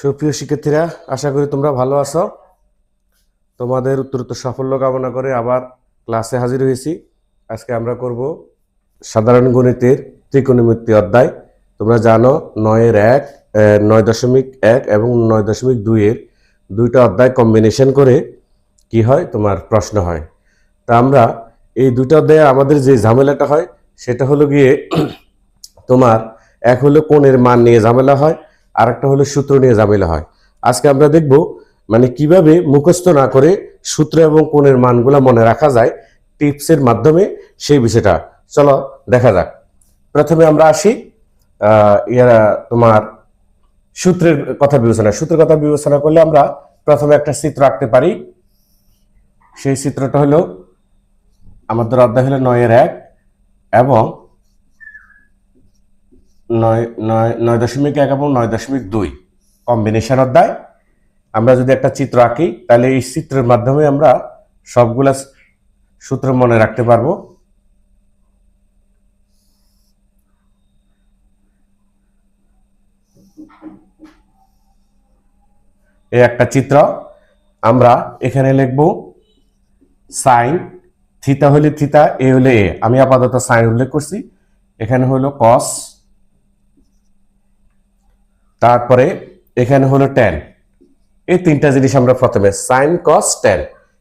সুপ্রিয় শিক্ষার্থীরা, আশা করি তোমরা ভালো আছো। তোমাদের উত্তরোত্তর সাফল্য কামনা করে আবার ক্লাসে হাজির হয়েছি। আজকে আমরা করব সাধারণ গণিতের ত্রিকোণমিতি অধ্যায়। তোমরা জানো নয়ের এক নয় দশমিক এক এবং নয় দশমিক দুইয়ের দুইটা অধ্যায় কম্বিনেশন করে কি হয়, তোমার প্রশ্ন হয়। তা আমরা এই দুইটা অধ্যায়ে আমাদের যে ঝামেলাটা হয়, সেটা হলো গিয়ে তোমার এক হলো কোণের মান নিয়ে ঝামেলা হয় আর একটা হলো সূত্র নিয়ে ঝামেলা হয়। আজকে আমরা দেখব মানে কীভাবে মুখস্থ না করে সূত্র এবং কোণের মানগুলো মনে রাখা যায় টিপসের মাধ্যমে সেই বিষয়টা। চলো, দেখা যাক। প্রথমে আমরা আসি ইয়ারা তোমার সূত্রের কথা বিবেচনা। সূত্রের কথা বিবেচনা করলে আমরা প্রথমে একটা চিত্র আঁকতে পারি। সেই চিত্রটা হলো, আমাদের অধ্যায় হলো নয়ের এক এবং নয় নয় নয় দশমিক এক এবং নয় দশমিক দুই কম্বিনেশন অধ্যায়। আমরা যদি একটা চিত্র আঁকি, তাহলে এই চিত্রের মাধ্যমে আমরা সবগুলা সূত্র মনে রাখতে পারব। এই একটা চিত্র আমরা এখানে লিখব সাইন থিতা হলে থিতা এ হলে এ আমি আপাতত সাইন উল্লেখ করছি। এখানে হলো কস তারপরে এখানে হলো ট্যান এই তিনটা জিনিস আমরা প্রথমে সাইন কস ট্যান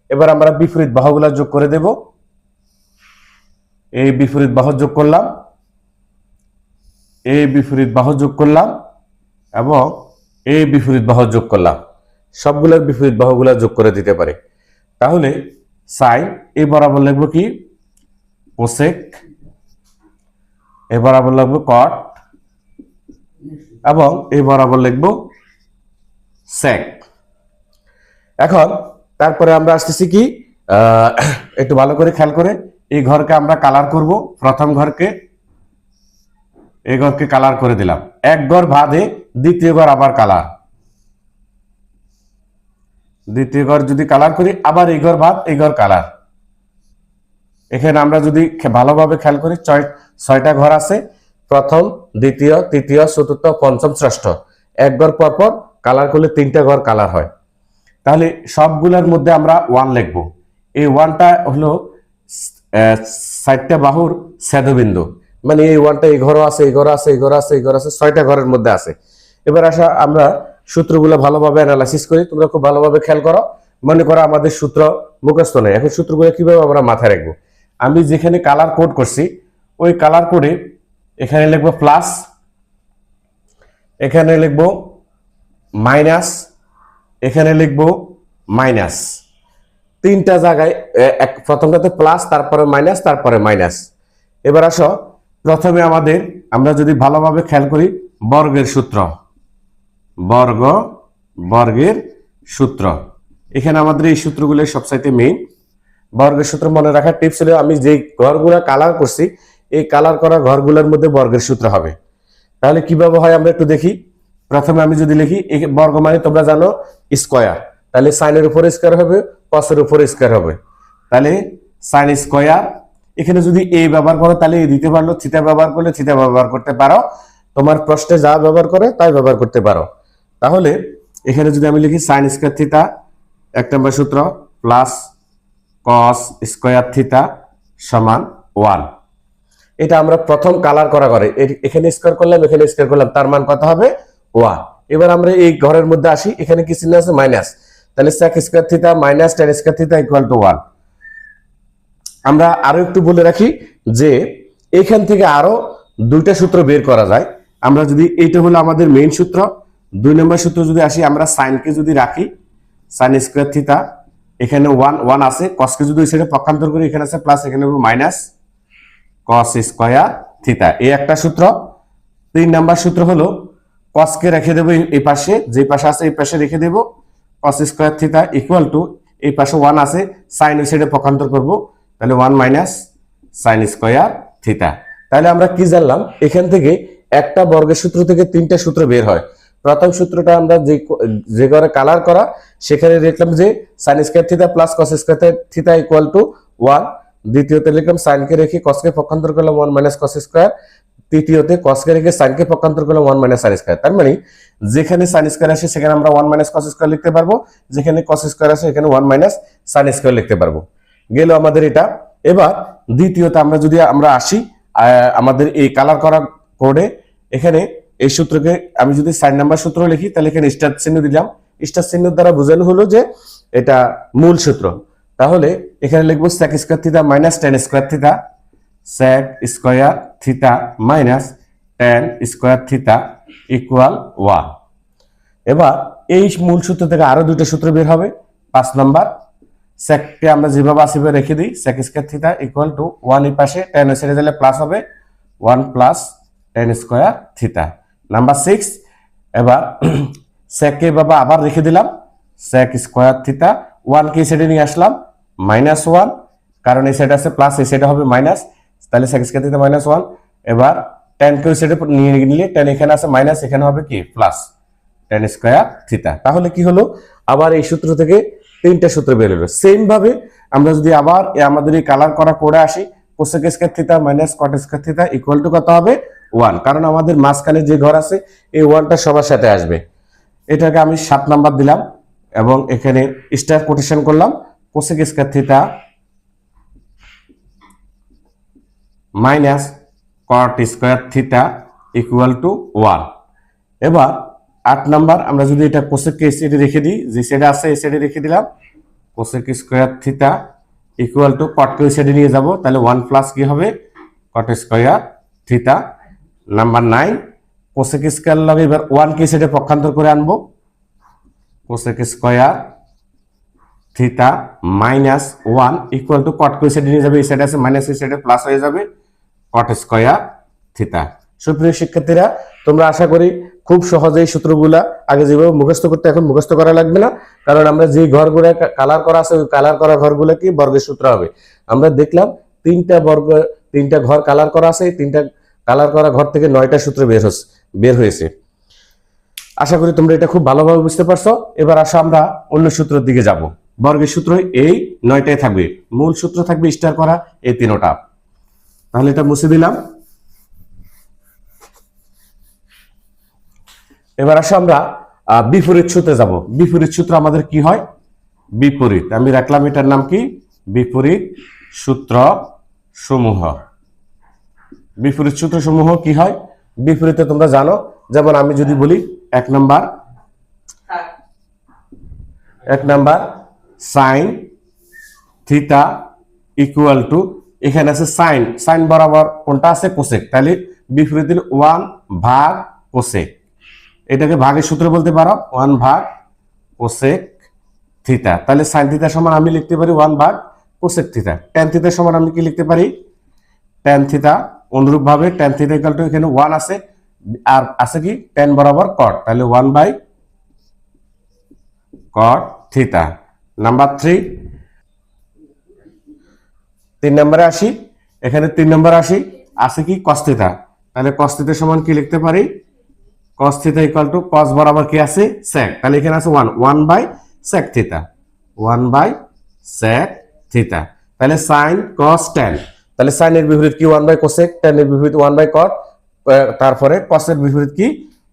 এবার আমরা বিপরীত বাহুগুলা যোগ করে দেব। এই বিপরীত বাহু যোগ করলাম। এই বিপরীত বাহু যোগ করলাম এবং এই বিপরীত বাহু যোগ করলাম। সবগুলোর বিপরীত বাহুগুলা যোগ করে দিতে পারে। তাহলে সাইন এই বরাবর লিখব কি? কোসেক এ বরাবর লিখব কট এবং এই বরাবর লিখব স্যাক এখন, তারপরে আমরা আসতেছি কি? একটু ভালো করে খেয়াল করে। এই ঘরকে আমরা কালার করব। প্রথম ঘরকে, এই ঘরকে কালার করে দিলাম। এক ঘর ভাদে দ্বিতীয় ঘর আবার কালার দ্বিতীয় ঘর যদি কালার করি, আবার এই ঘর ভাত এই ঘর কালার এখানে আমরা যদি ভালোভাবে খেয়াল করি, ছয় ছয়টা ঘর আছে। প্রথম, দ্বিতীয়, তৃতীয়, চতুর্থ, পঞ্চম, ষষ্ঠ। এক ঘর পর পর কালার করলে তিনটা ঘর কালার হয়। তাহলে সবগুলোর মধ্যে আমরা ওয়ান লিখব। এই ওয়ানটা হলো চারটা বাহুর সেদবিন্দু মানে এই ওয়ানটা এই ঘরও আছে, এই ঘর আছে, এই ঘর আছে, এই ঘর আছে, ছয়টা ঘরের মধ্যে আছে। এবার আসা আমরা সূত্রগুলো ভালোভাবে অ্যানালাইসিস করি, তোমরা খুব ভালোভাবে খেয়াল করো। মনে করো আমাদের সূত্র মুখস্থ নেই। এখন সূত্রগুলো কীভাবে আমরা মাথায় রাখব? আমি যেখানে কালার কোড করছি, ওই কালার কোডে এখানে লিখব প্লাস এখানে লিখব মাইনাস এখানে লিখব মাইনাস তিনটা জায়গায় এক, প্রথমটাতে প্লাস তারপরে মাইনাস তারপরে মাইনাস এবার আসো, প্রথমে আমাদের আমরা যদি ভালোভাবে খেয়াল করি, বর্গের সূত্র। বর্গ, বর্গের সূত্র। এখানে আমাদের এই সূত্রগুলো সবচাইতে মেইন বর্গের সূত্র মনে রাখার টিপস হলো আমি যে ঘরগুলো কালার করছি এই কালার করা ঘরগুলোর মধ্যে বর্গের সূত্র হবে। তাহলে কীভাবে হয় আমরা একটু দেখি। প্রথমে আমি যদি লিখি বর্গ মানে তোমরা জানো স্কয়ার তাহলে সাইনের উপরে স্কয়ার হবে কসের উপরে স্কোয়ার হবে। তাহলে সাইন স্কয়ার এখানে যদি এ ব্যবহার করো, তাহলে এ দিতে পারল থিতা ব্যবহার করলে থিতা ব্যবহার করতে পারো। তোমার প্রশ্নে যা ব্যবহার করে, তাই ব্যবহার করতে পারো। তাহলে এখানে যদি আমি লিখি সাইন স্কয়ার থিতা এক নম্বর সূত্র প্লাস কস স্কয়ার থিতা সমান ওয়ান এটা আমরা প্রথম কালার করা করে এখানে স্কোয়ার করলাম, এখানে স্কোয়ার করলাম, তার মান কত হবে? ওয়ান এবার আমরা এই ঘরের মধ্যে আসি, এখানে কি চিহ্ন আছে? মাইনাস তাহলে sec square theta minus tan square theta equal to one আমরা আরও একটু বলে রাখি যে, এখান থেকে আরও দুইটা সূত্র বের করা যায়। আমরা যদি এইটা হলো আমাদের মেইন সূত্র, দুই নম্বর সূত্র যদি আসি, আমরা সাইনকে যদি রাখি সাইন স্কোয়ার থিতা এখানে ওয়ান ওয়ান আছে। কসকে যদি সাইডে পক্ষান্তর করি, এখানে আছে প্লাস এখানে মাইনাস কস স্কয়ার থিতা এই একটা সূত্র। তিন নাম্বার সূত্র হলো কসকে রেখে দেবো এই- পাশে যে পাশে আছে এই পাশে রেখে দেবো। Cos square theta equal to এই পাশে ওয়ান আছে সাইন সাইডে পক্ষান্তর করব। তাহলে one minus sine square theta তাহলে আমরা কি জানলাম? এখান থেকে একটা বর্গের সূত্র থেকে তিনটা সূত্র বের হয়। প্রথম সূত্রটা আমরা যে যে করে কালার করা, সেখানে দেখলাম যে sine square theta plus cos square theta equal to one দ্বিতীয়তে লিখলাম, সাইনকে রেখে কসকে পক্ষান্তর করলাম ওয়ান মাইনাস কস স্কয়ার তৃতীয়তে কস রেখে সাইনকে পক্ষান্তর করলে ওয়ান মাইনাস সাইন স্কোয়ার তার মানে যেখানে সাইন স্কোয়ার আসে সেখানে আমরা ওয়ান মাইনাস কস স্কোয়ার লিখতে পারব, যেখানে কস স্কোয়ার আসে এখানে ওয়ান মাইনাস সাইন স্কোয়ার লিখতে পারব। গেল আমাদের এটা। এবার দ্বিতীয়ত আমরা যদি আমরা আসি আমাদের এই কালার করা কোডে এখানে এই সূত্রকে আমি যদি সাইন নাম্বার সূত্র লিখি, তাহলে এখানে স্টার চিহ্ন দিলাম। স্টার চিহ্ন দ্বারা বোঝানো হলো যে এটা মূল সূত্র। তাহলে এখানে লিখব sec square theta minus tan square theta sec square theta minus tan square theta equal one এবার এই মূল সূত্র থেকে আরও দুটো সূত্র বের হবে, পাঁচ নাম্বার। স্যাককে আমরা যেভাবে আসিবে রেখে দিই sec square theta equal to one এই পাশে টেন সেরে দিলে প্লাস হবে one plus tan square theta number six এবার স্যাককে বাবা আবার রেখে দিলাম স্যাক স্কোয়ার থিতা ওয়ান কে সেটে নিয়ে আসলাম মাইনাস ওয়ান কারণ এই সেট আছে প্লাস এই সেটা হবে মাইনাস তাহলে স্কোয়ার থিতা মাইনাস ওয়ান এবার টেন কে সেটে নিয়ে নিলে টেন এখানে আছে মাইনাস এখানে হবে কি? প্লাস টেন স্কোয়ার থিতা তাহলে কি হলো? আবার এই সূত্র থেকে তিনটা সূত্র বের হলো। সেম ভাবে আমরা যদি আবার আমাদের এই কালার করা করে আসি cosec square theta minus cot square theta equal to কত হবে? ওয়ান কারণ আমাদের মাঝখানে যে ঘর আছে, এই ওয়ানটা সবার সাথে আসবে। এটাকে আমি সাত নাম্বার দিলাম এবং এখানে স্টার কোটেশন করলাম। Cosec square theta minus cot square theta equal to one এবার আট নাম্বার আমরা যদি এটা কোসেককে এই সাইডে রেখে দিই, যে সাইডে আছে, এই সাইডে রেখে দিলাম। Cosec square theta equal to কটকে ওই সাইডে নিয়ে যাব, তাহলে ওয়ান প্লাস কি হবে? Cot square theta number nine cosec square লগে এবার ওয়ান কে সাইডে পক্ষান্তর করে আনব। Cosec square theta minus one equal to cot কই সাইডে নিয়ে যাবে, এই সাইডে আছে মাইনাস এই সাইডে প্লাস হয়ে যাবে কট স্কোয়ার থিতা সুপ্রিয় শিক্ষার্থীরা, তোমরা আশা করি খুব সহজে এই সূত্রগুলা আগে যেভাবে মুখস্থ করতে, এখন মুখস্থ করা লাগবে না, কারণ আমরা যে ঘরগুলো কালার করা আছে, ওই কালার করা ঘরগুলো কি বর্গের সূত্র হবে। আমরা দেখলাম তিনটা বর্গ, তিনটা ঘর কালার করা আছে তিনটা কালার করা ঘর থেকে নয়টা সূত্র বের হচ্ছে বের হয়েছে। আশা করি তোমরা এটা খুব ভালোভাবে বুঝতে পারছ। এবার আসো আমরা অন্য সূত্রের দিকে যাব। বর্গের সূত্র এই নয়টাই থাকবে। মূল সূত্র থাকবে স্টার করা এই তিনোটা। তাহলে এটা মুছে দিলাম। এবার আসো আমরা বিপরীত সূত্রে যাব। বিপরীত সূত্র আমাদের কি হয়? বিপরীত। আমি রাখলাম এটার নাম কি? বিপরীত সূত্র সমূহ। বিপরীত সূত্র সমূহ কি হয়? বিপরীতে তোমরা জানো, যেমন আমি যদি বলি, এক নাম্বার। এক number. Sine theta equal to এখানে আছে সাইন সাইন বরাবর কোনটা আছে? কোসেক তাহলে বিপরীত ওয়ান ভাগ কোসেক এটাকে ভাগের সূত্র বলতে পারো ওয়ান ভাগ কোসেক থিতা তাহলে সাইন থিতা সমান আমি লিখতে পারি ওয়ান ভাগ কোসেক থিতা টেন থিতা সমান আমি কি লিখতে পারি? টেন থিতা অনুরূপ ভাবে টেন থিতা ইকাল টু এখানে ওয়ান আছে। আর আছে কি? টেন বরাবর কট তাহলে one by cot theta number three তিন নম্বরে আসি। এখানে তিন নম্বর আসি। আছে কি? কস্তিতা তাহলে কস্তিতা সমান কি লিখতে পারি? কস থিতা ইকুয়াল টু কস বরাবর কি আছে? sec তাহলে এখানে আছে one one by sec theta one by sec theta তাহলে সাইন কস টেন তাহলে সাইনের বিপরীত কি ওয়ান বাই কোসেক টেনের বিপরীত ওয়ান বাই কট তারপরে কসের বিপরীত কি?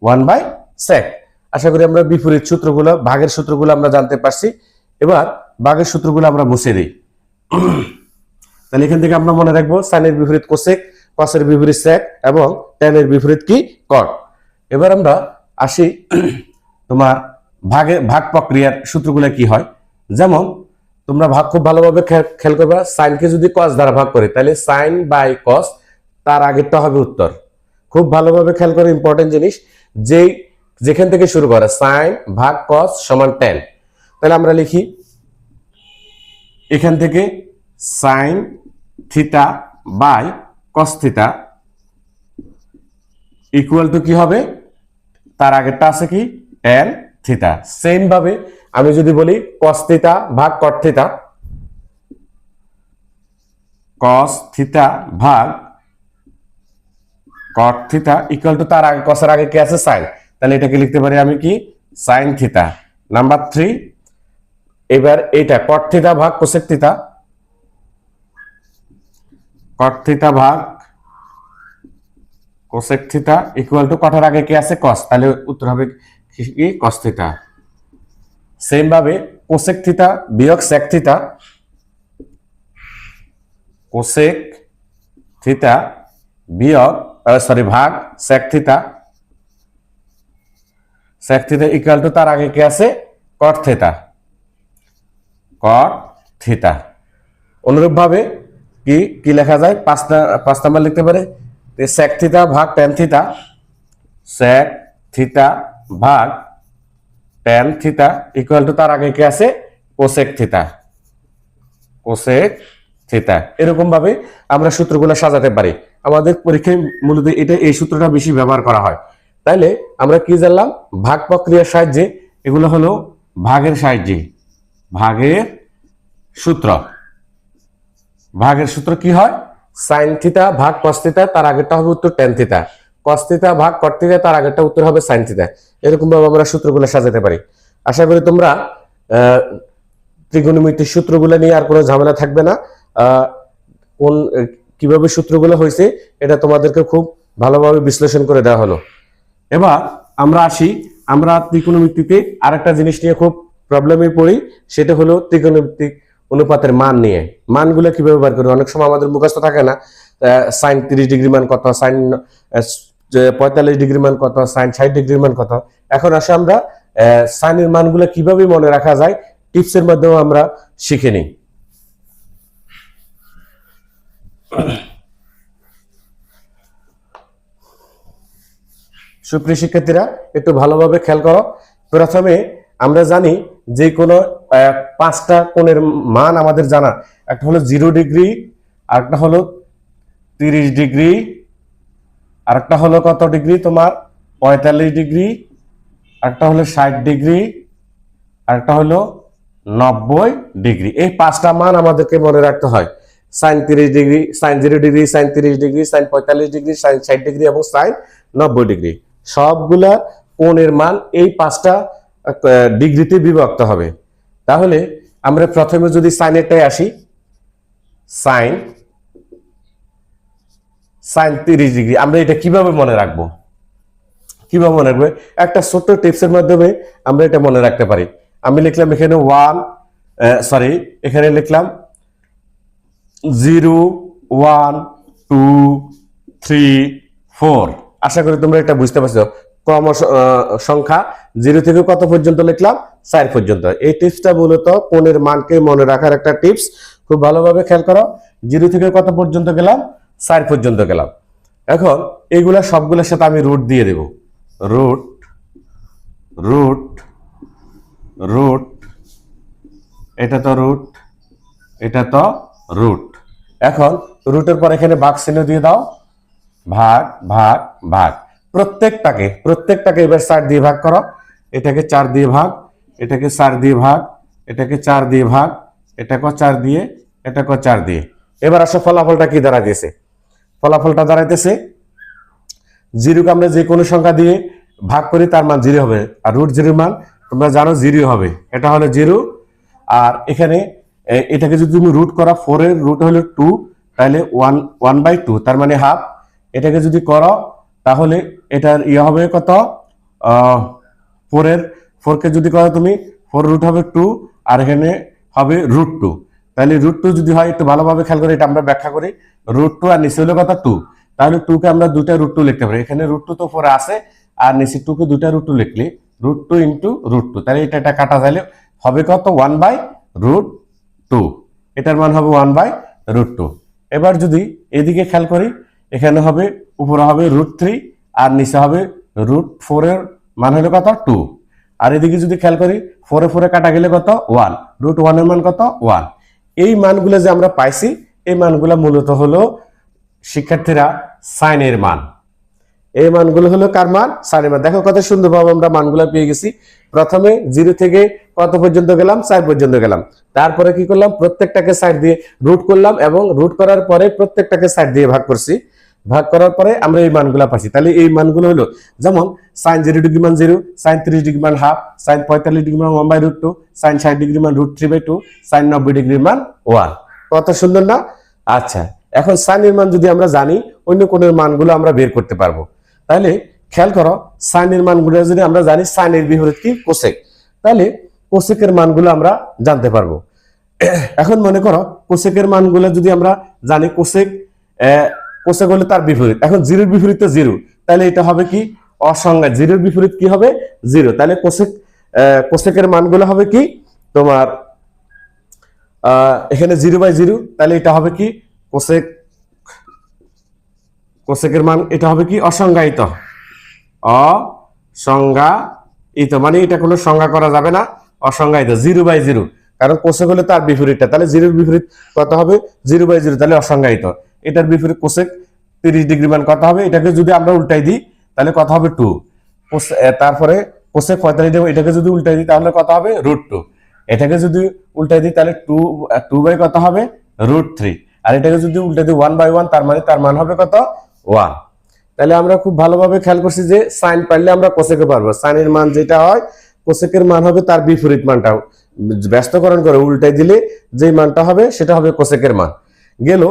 ওয়ান বাই sec আশা করি আমরা বিপরীত সূত্রগুলো, ভাগের সূত্রগুলো আমরা জানতে পারছি। এবার ভাগের সূত্রগুলো আমরা মুছে দিই। তাহলে এখান থেকে আমরা মনে রাখব সাইনের বিপরীত কোসেক কসের বিপরীত sec এবং টেনের বিপরীত কি কট। এবার আমরা আসি তোমার ভাগে ভাগ প্রক্রিয়ার সূত্রগুলো কি হয়। যেমন, তোমরা ভাগ খুব ভালোভাবে খেয়াল করবে, সাইনকে যদি কস দ্বারা ভাগ করে, তাহলে সাইন বাই কস তার আগেরটা হবে উত্তর। খুব ভালোভাবে খেয়াল করে ইম্পর্টেন্ট জিনিস, যেই যেখান থেকে শুরু করে সাইন ভাগ কস সমান টেন তাহলে আমরা লিখি, এখান থেকে sine theta by cos theta equal to কি হবে? তার আগেরটা আছে কি? টেন থিতা সেম ভাবে আমি যদি বলি কস থিতা ভাগ কট থিতা কস থিতা ভাগ কট থিতা ইকুয়াল টু তার আগে কসের আগে কি আছে? সাইন তাহলে এটাকে লিখতে পারি আমি কি? সাইন থিতা নাম্বার থ্রি এবার এইটা কট থিতা ভাগ কোসেক থিতা কট ভাগ কোসেক থিতা ইকুয়াল টু কটার আগে কি আছে? কস। তাহলে উত্তর হবে কি? কস সেম ভাবে কোসেক থিতা বিয়োগ সেক থিতা কোসেক থিতা বিয়োগ সরি ভাগ সেক থিতা ইকুয়াল টু তার আগে কি আছে? কট কট থিতা অনুরূপভাবে কি কি লেখা যায়? পাঁচটা পাঁচ নাম্বার লিখতে পারে? সেক থিতা ভাগ টেন থিতা সেক থিতা ভাগ টেন থিতা ইকুয়াল টু তার আগে কি আছে? কোসেক থিতা কোসেক থিতা এরকম ভাবে আমরা সূত্রগুলো সাজাতে পারি। আমাদের পরীক্ষায় মূলত এটা, এই সূত্রটা বেশি ব্যবহার করা হয়। তাইলে আমরা কি জানলাম? ভাগ প্রক্রিয়ার সাহায্যে এগুলো হলো ভাগের সাহায্যে। ভাগের সূত্র। ভাগের সূত্র কি হয়? সাইন থিতা ভাগ কস থিতা তার আগেরটা হবে উত্তর টেন থিতা কস থিতা ভাগ কট থিতা তার আগেরটা উত্তর হবে সাইন থিতা এরকম ভাবে আমরা সূত্রগুলো সাজাতে পারি। আশা করি তোমরা আহ, ত্রিকোণমিতির সূত্রগুলো নিয়ে আর কোনো ঝামেলা থাকবে না। আহ, কোন কীভাবে সূত্রগুলো হয়েছে এটা তোমাদেরকে খুব ভালোভাবে বিশ্লেষণ করে দেওয়া হলো। এবার আমরা আসি আমরা ত্রিকোণমিতিতে আরেকটা জিনিস নিয়ে খুব প্রবলেমে পড়ি, সেটা হলো ত্রিকোণমিতিক অনুপাতের মান নিয়ে। মানগুলো কীভাবে বার করি? অনেক সময় আমাদের মুখস্থ থাকে না সাইন তিরিশ ডিগ্রি মান কত সাইন পঁয়তাল্লিশ ডিগ্রি মান কত সাইন ষাট ডিগ্রি মান কত? এখন আসে আমরা সাইনের মানগুলো কীভাবে মনে রাখা যায়? টিপসের মাধ্যমে আমরা শিখে নিই। সুপ্রিয় শিক্ষার্থীরা, একটু ভালোভাবে খেয়াল করো। প্রথমে আমরা জানি যে কোনো পাঁচটা কোণের মান আমাদের জানা। একটা হলো জিরো ডিগ্রি, আরেকটা হলো তিরিশ ডিগ্রি, আরেকটা হলো কত ডিগ্রি তোমার? পঁয়তাল্লিশ ডিগ্রি, আরেকটা হলো ষাট ডিগ্রি, আরেকটা হলো নব্বই ডিগ্রি। এই পাঁচটা মান আমাদেরকে মনে রাখতে হয়। সাইন তিরিশ degree, sine zero degree, sine তিরিশ ডিগ্রি, সাইন পঁয়তাল্লিশ ডিগ্রি, সাইন ষাট ডিগ্রি এবং সাইন নব্বই ডিগ্রি। সবগুলা কোণের মান এই পাঁচটা ডিগ্রিতে বিভক্ত হবে। তাহলে আমরা প্রথমে যদি সাইনেরটাই আসি, সাইন সাইন তিরিশ ডিগ্রি, আমরা এটা কীভাবে মনে রাখব? কীভাবে মনে রাখবে? একটা ছোট্ট টিপসের মাধ্যমে আমরা এটা মনে রাখতে পারি। আমি লিখলাম এখানে ওয়ান সরি, এখানে লিখলাম zero, one, two, three, four. আশা করি তোমরা এটা বুঝতে পারছ। ক্রম সংখ্যা জিরো থেকে কত পর্যন্ত লিখলাম? চার পর্যন্ত। এই টিপসটা মূলত কোণের মানকে মনে রাখার একটা টিপস খুব ভালোভাবে খেয়াল করো, জিরো থেকে কত পর্যন্ত গেলাম? চার পর্যন্ত গেলাম। এখন এইগুলা সবগুলোর সাথে আমি রুট দিয়ে দেব। রুট রুট রুট এটা তো রুট এটা তো রুট এখন রুটের পর এখানে ভাগ চিহ্ন দিয়ে দাও। ভাগ ভাগ ভাগ। প্রত্যেকটাকে প্রত্যেকটাকে এবার চার দিয়ে ভাগ করো। এটাকে চার দিয়ে ভাগ, এটাকে চার দিয়ে ভাগ, এটাকে চার দিয়ে ভাগ এটাকে চার দিয়ে এটাকে চার দিয়ে। এবার আসো ফলাফলটা কি দাঁড়া দিয়েছে ফলাফলটা দাঁড়াইতেছে জিরোকে আমরা যে কোনো সংখ্যা দিয়ে ভাগ করি, তার মান জিরো হবে। আর রুট জিরোর মান তোমরা জানো জিরো হবে। এটা হলো জিরো। আর এখানে এটাকে যদি তুমি রুট করা ফোর এর রুট হলো টু, তাহলে ওয়ান ওয়ান বাই টু, তার মানে হাফ। এটাকে যদি করো তাহলে এটার ইয়ে হবে কত? ফোর এর ফোর কে যদি করো তুমি ফোর রুট হবে টু আর এখানে হবে রুট টু তাহলে রুট টু যদি হয়, একটু ভালোভাবে খেয়াল করে এটা আমরা ব্যাখ্যা করি। রুট টু আর নিচে হলো কথা টু তাহলে টু কে আমরা দুটা রুট টু লিখতে পারি। এখানে রুট টু তো ফোর আছে, আর নিচে টু কে দুটা root two লিখলি। Root two into root two তাহলে এটা এটা কাটা যাইলে। হবে কত? ওয়ান বাই রুট টু এটার মান হবে ওয়ান বাই রুট টু এবার যদি এদিকে খেয়াল করি, এখানে হবে উপরে হবে রুট থ্রি আর নিচে হবে রুট ফোর এর মান হলো কত? টু আর এদিকে যদি খেয়াল করি ফোরে ফোরে কাটা গেলে কত? ওয়ান রুট ওয়ানের মান কত? ওয়ান এই মানগুলো যে আমরা পাইছি, এই মানগুলো মূলত হলো শিক্ষার্থীরা সাইনের মান। এই মানগুলো হলো কার মান? সাইনের মান। দেখো কত সুন্দরভাবে আমরা মানগুলো পেয়ে গেছি। প্রথমে জিরো থেকে কত পর্যন্ত গেলাম? চার পর্যন্ত গেলাম। তারপরে কি করলাম? প্রত্যেকটাকে সাইড দিয়ে রুট করলাম এবং রুট করার পরে প্রত্যেকটাকে সাইড দিয়ে ভাগ করছি। ভাগ করার পরে আমরা এই মানগুলো পাচ্ছি তাহলে এই মানগুলো হলো, যেমন সাইন জিরো ডিগ্রি মান জিরো সাইন ত্রিশ ডিগ্রি মান হাফ সাইন পঁয়তাল্লিশ ডিগ্রি মান one by root two sine ষাট ডিগ্রি মান root three by two sine নব্বই ডিগ্রি মান ওয়ান কত সুন্দর না? আচ্ছা এখন সাইনের মান যদি আমরা জানি, অন্য কোণের মানগুলো আমরা বের করতে পারব। তাহলে খেয়াল করো সাইনের মানগুলো যদি আমরা জানি সাইনের বিপরীত কি? কোসেক তাহলে কোসেকের মানগুলো আমরা জানতে পারব। এখন মনে করো কোসেকের মানগুলো যদি আমরা জানি কোসেক কোসেক হলে তার বিপরীত। এখন জিরোর বিপরীত জিরো। তাহলে এটা হবে কি? অসংজ্ঞা। জিরোর বিপরীত কি হবে? জিরো। তাহলে কোসেক আহ, কোসেকের মানগুলো হবে কি? তোমার এখানে জিরো বাই জিরো। তাহলে এটা হবে কি? কোসেক কোসেকের মান এটা হবে কি? অসংজ্ঞায়িত। অসংজ্ঞায়িত। মানে এটা কোনো সংজ্ঞা করা যাবে না। অসংজ্ঞায়িত। Zero by zero. কারণ কোসেক হলে তার বিপরীতটা। তাহলে জিরোর বিপরীত কত হবে? Zero by zero. তাহলে অসংজ্ঞায়িত। এটার বিপরীত কোসেক তিরিশ ডিগ্রি মান কত হবে। এটাকে যদি আমরা উল্টাই দিই, তাহলে কত হবে টু তারপরে কোসেক পঁয়তাল্লিশ ডিগ্রি এটাকে যদি উল্টাই দিই, তাহলে কত হবে রুট টু এটাকে যদি উল্টাই দিই, তাহলে টু টু বাই কত হবে? রুট থ্রি আর এটাকে যদি উল্টাই দিই ওয়ান বাই ওয়ান তার মানে তার মান হবে কত? ওয়ান তাহলে আমরা খুব ভালোভাবে খেয়াল করছি যে সাইন পারলে আমরা কোসেকে পারব। সাইনের মান যেটা হয় কোসেকের মান হবে তার বিপরীত মানটা। ব্যস্তকরণ করে উল্টাই দিলে যে মানটা হবে, সেটা হবে কোসেকের মান। গেল,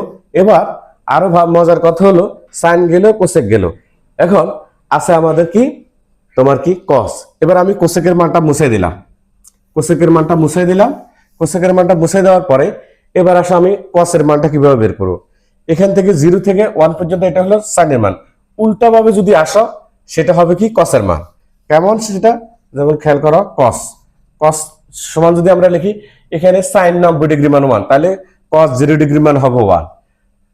এবার আরও ভাব মজার কথা হলো, সাইন গেল, কোসেক গেল। এখন আছে আমাদের কি? তোমার কি? কস এবার আমি কোসেকের মানটা মুছে দিলাম। কোসেকের মানটা মুছে দিলাম। কোসেকের মানটা মুছে দেওয়ার পরে এবার আসো আমি কসের মানটা কীভাবে বের করব? এখান থেকে জিরো থেকে ওয়ান পর্যন্ত এটা হলো সাইনের মান। উল্টাভাবে যদি আসো, সেটা হবে কি? কসের মান। কেমন সেটা? যেমন খেয়াল করো কস কস সমান যদি আমরা লিখি, এখানে সাইন নব্বই ডিগ্রি মান ওয়ান, তাহলে কস জিরো ডিগ্রি মান হবে ওয়ান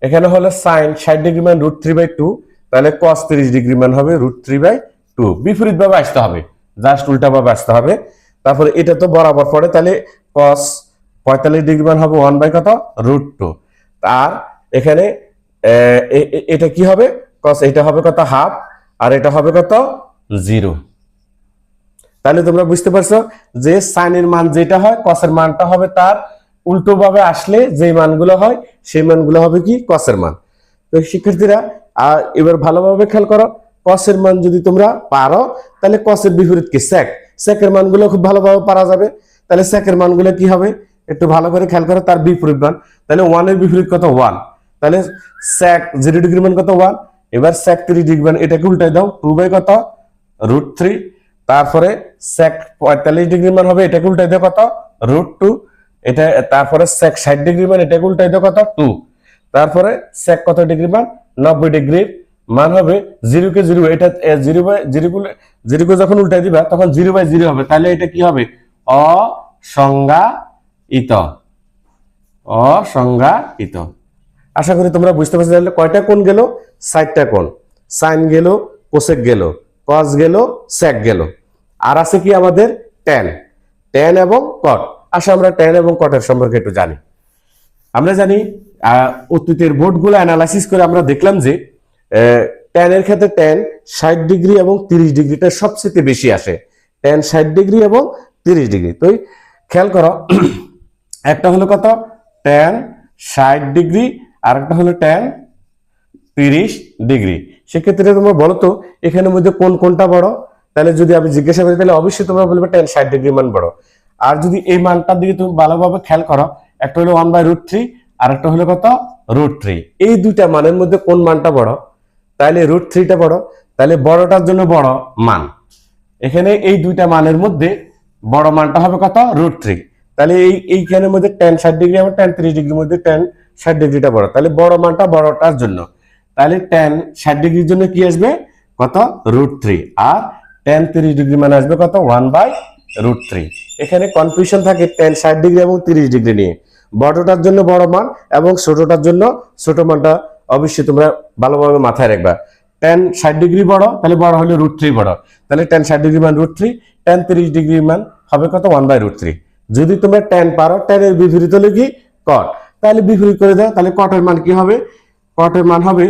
এখানে হলো সাইন ষাট ডিগ্রি মান রুট থ্রি বাই টু তাহলে কস তিরিশ ডিগ্রি মান হবে রুট থ্রি বাই টু বিপরীত ভাবে আসতে হবে জাস্ট উল্টা ভাবে আসতে হবে। তারপরে এটা তো বরাবর পড়ে, তাহলে কস পঁয়তাল্লিশ ডিগ্রি মান হবে ওয়ান বাই কত? রুট টু আর এখানে এটা কি হবে? কস এটা হবে কত? হাফ আর এটা হবে কত? জিরো তাহলে তোমরা বুঝতে পারছ যে সাইনের মান যেটা হয় কসের মানটা হবে তার উল্টো ভাবে আসলে যে মানগুলো হয়, সেই মানগুলো হবে কি কসের মান। তো শিক্ষার্থীরা আর এবার ভালোভাবে খেয়াল করো, কসের মান যদি তোমরা পারো, তাহলে কসের বিপরীত কি? স্যাক স্যাকের মানগুলো খুব ভালোভাবে পারা যাবে। তাহলে স্যাকের মানগুলো কি হবে? একটু ভালো করে খেয়াল করো, তার বিপরীত মান। তাহলে ওয়ানের বিপরীত কত? ওয়ান তাহলে স্যাক জিরো ডিগ্রি মান কত? ওয়ান এবার স্যাক থ্রি ডিগ্রি মান, এটাকে উল্টাই দাও। টু বাই কত? রুট থ্রি তারপরে sec পঁয়তাল্লিশ ডিগ্রি মান হবে, এটাকে উল্টাই দেওয়া কত? রুট টু এটা তারপরে sec ষাট ডিগ্রি মান, এটা উল্টাই দেওয়া কত টু। তারপরে sec কত ডিগ্রি মান? নব্বই ডিগ্রির মান হবে জিরো কে জিরো এটা জিরো বাই জিরো জিরো কে যখন উল্টাই দিবা, তখন জিরো বাই জিরো হবে। তাহলে এটা কি হবে? অসংজ্ঞায়িত। অসংজ্ঞায়িত। আশা করি তোমরা বুঝতে পারছ। তাহলে কয়টা কোণ গেল? ষাটটা কোণ। সাইন গেল, কোসেক গেল, কস গেল স্যাক গেল। আর আছে কি আমাদের? ট্যান ট্যান এবং কট আসলে আমরা ট্যান এবং কটের সম্পর্কে একটু জানি। আমরা জানি অতীতের বোর্ডগুলো অ্যানালাইসিস করে আমরা দেখলাম যে ট্যানের ক্ষেত্রে টেন ষাট ডিগ্রি এবং তিরিশ ডিগ্রিটা সবচেয়ে বেশি আসে। টেন ষাট ডিগ্রি এবং তিরিশ ডিগ্রি। তো খেয়াল করো, একটা হলো কত? টেন ষাট ডিগ্রি আর একটা হলো টেন তিরিশ ডিগ্রি। সেক্ষেত্রে তোমরা বলো তো, এখানের মধ্যে কোন কোনটা বড়? তাহলে যদি আমি জিজ্ঞাসা করি, তাহলে অবশ্যই তোমরা বলবে টেন ষাট ডিগ্রি মান বড়। আর যদি এই মানটার দিকে তুমি ভালোভাবে খেয়াল করো একটা হলো ওয়ান বাই রুট থ্রি আর একটা হলো কত? রুট থ্রি এই দুইটা মানের মধ্যে কোন মানটা বড়? তাহলে রুট থ্রিটা বড় তাহলে বড়টার জন্য বড় মান। এখানে এই দুইটা মানের মধ্যে বড় মানটা হবে কত? রুট থ্রি তাহলে এই এইখানের মধ্যে টেন ষাট ডিগ্রি এবং টেন তিরিশ ডিগ্রির মধ্যে টেন ষাট ডিগ্রিটা বড়। তাহলে বড় মানটা বড়টার জন্য। তাহলে টেন ষাট ডিগ্রির জন্য কি আসবে? কত? রুট থ্রি আর টেন তিরিশ ডিগ্রি মানে আসবে কত? ওয়ান বাই রুট থ্রি এখানে কনফিউশন থাকে টেন ষাট ডিগ্রি এবং তিরিশ ডিগ্রি নিয়ে। বড়টার জন্য বড় মান এবং ছোটটার জন্য ছোট মানটা অবশ্যই তোমরা ভালোভাবে মাথায় রাখবা। টেন ষাট ডিগ্রি বড়, তাহলে বড় হলে রুট থ্রি বড়। তাহলে টেন ষাট ডিগ্রি মান রুট থ্রি টেন তিরিশ ডিগ্রি মান হবে কত? ওয়ান বাই রুট থ্রি যদি তোমরা টেন পারো টেনের বিপরীত হলে কি? কট তাহলে বিপরীত করে দাও, তাহলে কটের মান কি হবে? কটের মান হবে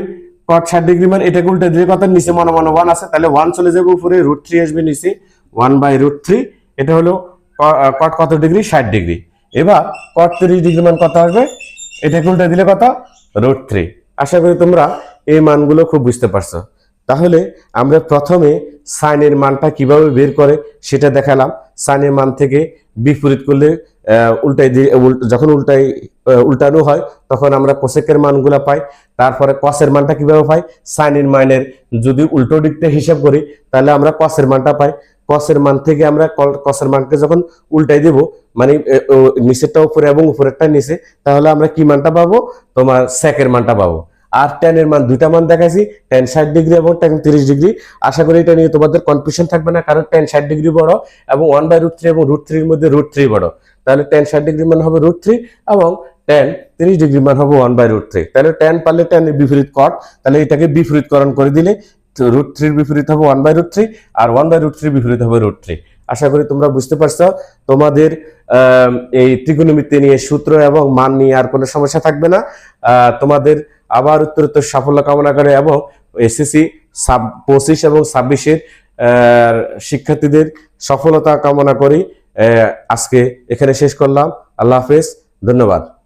কট ষাট ডিগ্রি মান এটাকে উল্টে দিয়ে কত নিচে মনে মনে ওয়ান আছে, তাহলে ওয়ান চলে যাবে উপরে রুট থ্রি আসবে নিচে। ওয়ান বাই রুট থ্রি এটা হলো কট কত ডিগ্রি ষাট ডিগ্রি এবার কট তিরিশ ডিগ্রি মান কত আসবে? এটাকে উল্টে দিলে কত? রোড থ্রি আশা করি তোমরা এই মানগুলো খুব বুঝতে পারছ। তাহলে আমরা প্রথমে সাইনের মানটা কীভাবে বের করে সেটা দেখালাম। সাইনের মান থেকে বিপরীত করলে উল্টাই যখন উল্টাই উল্টানো হয়, তখন আমরা কোসেকের মানগুলো পাই। তারপরে কসের মানটা কীভাবে পাই? সাইনের মানের যদি উল্টো দিকটা হিসাব করি, তাহলে আমরা কসের মানটা পাই। কসের মান থেকে আমরা কসের মানকে যখন উল্টাই দিব মানে নিচেরটা উপরে এবং উপরেরটা নিচে, তাহলে আমরা কি মানটা পাবো? তোমার সেকের মানটা পাবো। আর টেনের মান, দুইটা মান দেখাইছি টেন ষাট ডিগ্রি এবং টেন তিরিশ ডিগ্রি। আশা করি এটা নিয়ে তোমাদের কনফিউশন থাকবে না, কারণ টেন ষাট ডিগ্রি বড় এবং ওয়ান বাই রুট থ্রি এবং রুট থ্রির মধ্যে রুট থ্রি বড়। তাহলে টেন ষাট ডিগ্রি মান হবে রুট থ্রি এবং টেন তিরিশ ডিগ্রি মান হবে ওয়ান বাই রুট থ্রি তাহলে টেন পারলে টেনের বিপরীত কট তাহলে এটাকে বিপরীতকরণ করে দিলে রুট থ্রির বিপরীত হবে ওয়ান বাই রুট থ্রি আর ওয়ান বাই রুট থ্রি বিপরীত হবে রুট থ্রি আশা করি তোমরা বুঝতে পারছ। তোমাদের এই ত্রিকোণমিতি নিয়ে সূত্র এবং মান নিয়ে আর কোনো সমস্যা থাকবে না। তোমাদের আবার উত্তরোত্তর সাফল্য কামনা করে এবং এসএসসি সাব, পঁচিশ এবং ছাব্বিশের শিক্ষার্থীদের সফলতা কামনা করি। আজকে এখানে শেষ করলাম। আল্লাহ হাফেজ। ধন্যবাদ।